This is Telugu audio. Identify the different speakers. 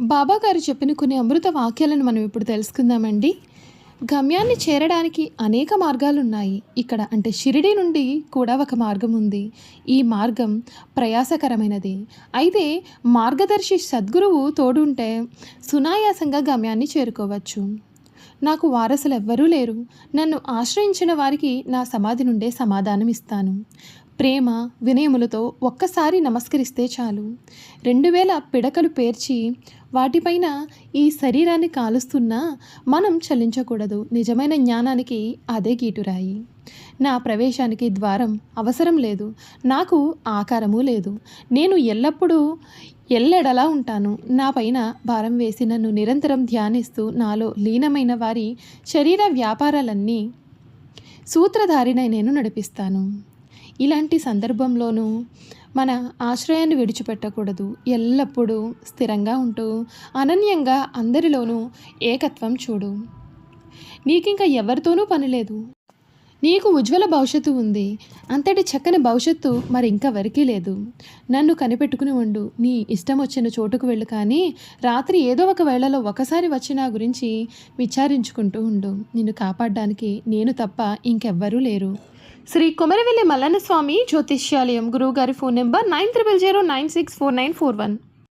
Speaker 1: బాబా గారు చెప్పిన కొన్ని అమృత వాక్యాలను మనం ఇప్పుడు తెలుసుకుందామండి. గమ్యాన్ని చేరడానికి అనేక మార్గాలు ఉన్నాయి ఇక్కడ అంటే షిరిడి నుండి కూడా ఒక మార్గం ఉంది. ఈ మార్గం ప్రయాసకరమైనది. అయితే మార్గదర్శి సద్గురువు తోడుంటే సునాయాసంగా గమ్యాన్ని చేరుకోవచ్చు. నాకు వారసులు ఎవ్వరూ లేరు. నన్ను ఆశ్రయించిన వారికి నా సమాధి నుండే సమాధానం ఇస్తాను ప్రేమ వినయములతో ఒక్కసారి నమస్కరిస్తే చాలు. రెండు వేల పిడకలు పేర్చి వాటిపైన ఈ శరీరాన్ని కాలుస్తున్నా మనం చలించకూడదు. నిజమైన జ్ఞానానికి అదే గీటురాయి. నా ప్రవేశానికి ద్వారం అవసరం లేదు. నాకు ఆకారము లేదు. నేను ఎల్లప్పుడూ ఎల్లెడలా ఉంటాను. నా పైన భారం వేసి నన్ను నిరంతరం ధ్యానిస్తూ నాలో లీనమైన వారి శరీర వ్యాపారాలన్నీ సూత్రధారినై నేను నడిపిస్తాను. ఇలాంటి సందర్భంలోనూ మన ఆశ్రయాన్ని విడిచిపెట్టకూడదు. ఎల్లప్పుడూ స్థిరంగా ఉంటూ అనన్యంగా అందరిలోనూ ఏకత్వం చూడు. నీకింక ఎవరితోనూ పని లేదు. నీకు ఉజ్వల భవిష్యత్తు ఉంది. అంతటి చక్కని భవిష్యత్తు మరి ఇంకెవరికీ లేదు. నన్ను కనిపెట్టుకుని ఉండు. నీ ఇష్టం వచ్చిన చోటుకు వెళ్ళు కానీ రాత్రి ఏదో ఒక వేళలో ఒకసారి వచ్చి నా గురించి విచారించుకుంటూ ఉండు. నిన్ను కాపాడడానికి నేను తప్ప ఇంకెవ్వరూ లేరు. శ్రీ కొమరవెల్లి మల్లన్న స్వామి జ్యోతిష్యాలయం గురువుగారి phone number nine triple zero nine six four nine four one.